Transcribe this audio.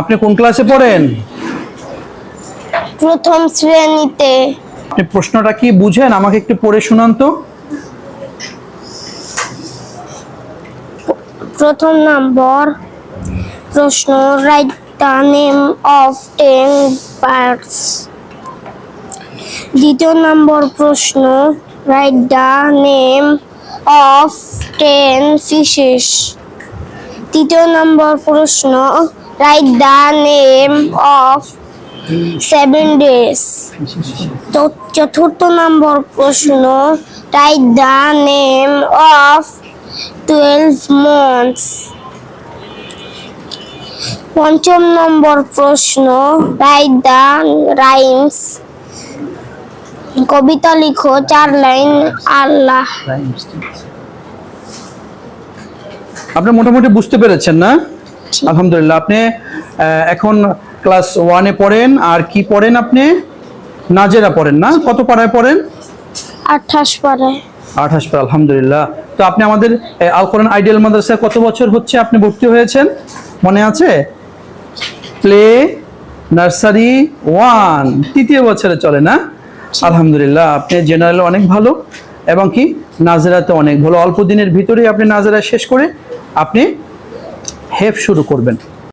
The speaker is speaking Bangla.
আপনি কোন ক্লাসে পড়েন? প্রথম শ্রেণীতে। আপনি প্রশ্নটা কি বুঝেন? আমাকে একটু পড়ে শোনান তো। প্রথম নম্বর প্রশ্ন write the name of ten birds দ্বিতীয় নম্বর প্রশ্ন write the name of ten fishes তৃতীয় নম্বর প্রশ্ন write the name of seven days চতুর্থ নম্বর প্রশ্ন write the name of twelve months পঞ্চম নম্বর প্রশ্ন রাইট দ্য রাইমস কবিতা লিখো, চার লাইন, আল্লাহ। আপনি মোটামুটি বুঝতে পেরেছেন না? আলহামদুলিল্লাহ আপনি এখন ক্লাস ওয়ানে পড়েন আর কি পড়েন আপনি? নাজেরা পড়েন না? কত পাড়ায় পড়েন? আঠাশ পারে আঠাশ পাড়া আলহামদুলিল্লাহ। তো আপনি আমাদের আল কোরআন আইডিয়াল মাদ্রাসায় কত বছর হচ্ছে আপনি ভর্তি হয়েছেন? মনে আছে? প্লে নার্সারি ওয়ান তৃতীয় বছরে চলে না? আলহামদুলিল্লাহ আপনি জেনারেল অনেক ভালো এবং কি নাজেরাতে অনেক ভালো। অল্প দিনের ভিতরেই আপনি নাজেরা শেষ করে আপনি হেফ শুরু করবেন।